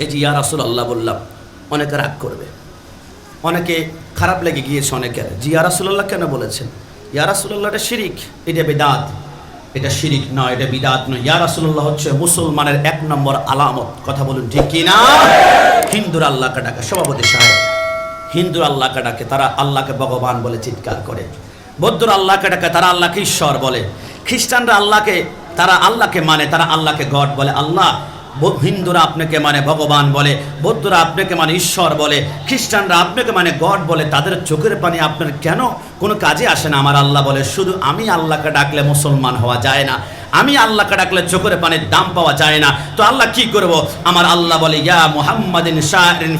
এই যে ইয়া রাসুল আল্লাহ বললাম, অনেকে রাগ করবে। অনেকে খারাপ লেগে গিয়েছে অনেকের। জি রাসুল্লাহ কেন বলেছেন? ইয়া রাসুল্লাহ এটা শিরিক, এটা বেদাত। এটা শিরিক নয়, এটা বিদাত নয়। ইয়া রাসুল্লাহ হচ্ছে মুসলমানের এক নম্বর আলামত। কথা বলুন ঠিক কি না? হিন্দুর আল্লাহকে ডাকে, সভাপতি সাহেব। হিন্দুর আল্লাহকে ডাকে, তারা আল্লাহকে ভগবান বলে চিৎকার করে। বৌদ্ধরা আল্লাহকে ডাকে, তারা আল্লাহকে ঈশ্বর বলে। খ্রিস্টানরা আল্লাহকে, তারা আল্লাহকে মানে তারা আল্লাহকে গড বলে। আল্লাহ হিন্দুরা আপনাকে মানে ভগবান বলে, বৌদ্ধরা আপনাকে মানে ঈশ্বর বলে, খ্রিস্টানরা আপনাকে মানে গড বলে, তাদের চোখের পানি আপনার কেন? কোনো কাজে আসে না আমার আল্লাহ বলে, শুধু আমি আল্লাহকে ডাকলে মুসলমান হওয়া যায় না। আমি আল্লাহকে ডাকলে চোখের পানির দাম পাওয়া যায় না। তো আল্লাহ কি করব? আমার আল্লাহ বলে, ইয়া মুহাম্মাদিন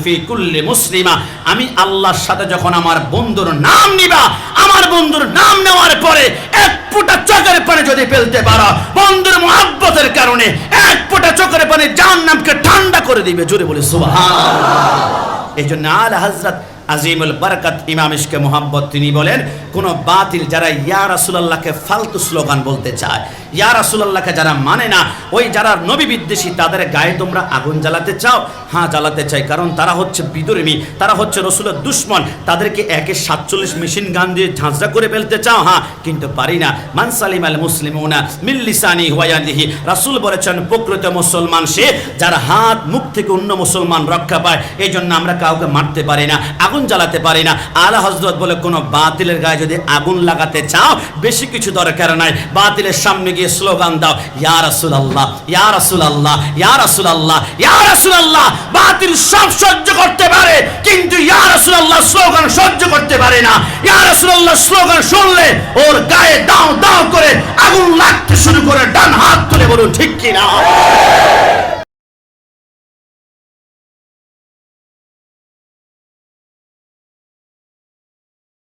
ফি কুল্লি মুসলিমা। আমি আল্লাহর সাথে যখন আমার বন্ধুর নাম নিবা, আমার বন্ধুর নাম নেওয়ার পরে এক ফুটা চোখের পানি যদি ফেলতে পারো কারণে এক ফোঁটা চোখের পানি জান নামকে ঠান্ডা করে দিবে, জোরে বলে এই জন্য আল হাজরত আজিমুল বরকত ইমাম ইসকে মোহাম্মদ তিনি বলেন, কোন বাতিল যারা ইয়া রাসুলাল্লাহকে ফালতু স্লোগান বলতে চায় ইয়া রাসুলাল্লাহকে যারা মানে না, ওই যারা নবী বিদ্বেষী, তাদের গায়ে তোমরা আগুন জ্বালাতে চাও? হ্যাঁ জ্বালাতে চাই, কারণ তারা হচ্ছে বিদুর্মী, তারা হচ্ছে রসুলের দুশ্মন। তাদেরকে একে সাতচল্লিশ মেশিন গান দিয়ে ঝাঁঝরা করে ফেলতে চাও? হ্যাঁ কিন্তু পারি না। মানসালিম আল মুসলিমুনা মিল্লিসানি ওয়াদিহি রাসূল বলেছেন, প্রকৃত মুসলমান সে যার হাত মুখ থেকে অন্য মুসলমান রক্ষা পায় এই জন্য আমরা কাউকে মারতে পারি না, আগুন জ্বালাতে পারি না। আলা হজরত বলে, কোনো বাতিলের গায়ে যদি আগুন লাগাতে চাও, বেশি কিছু দরকার নাই। বাতিলের সামনে গিয়ে স্লোগান দাও, ইয়া রাসুল আল্লাহ ইয়া রাসুল আল্লাহ ইয়া রাসুল আল্লাহ ইয়া রাসুল আল্লাহ বাতিল সব সহ্য করতে পারে, কিন্তু ইয়া রাসুল আল্লাহ স্লোগান সহ্য করতে পারে না। ইয়া রাসুল আল্লাহ স্লোগান শুনলে ওর গায়ে দাও দাও করে আগুন লাগতে শুরু করে ডান হাত তুলে বলুন, ঠিক কি না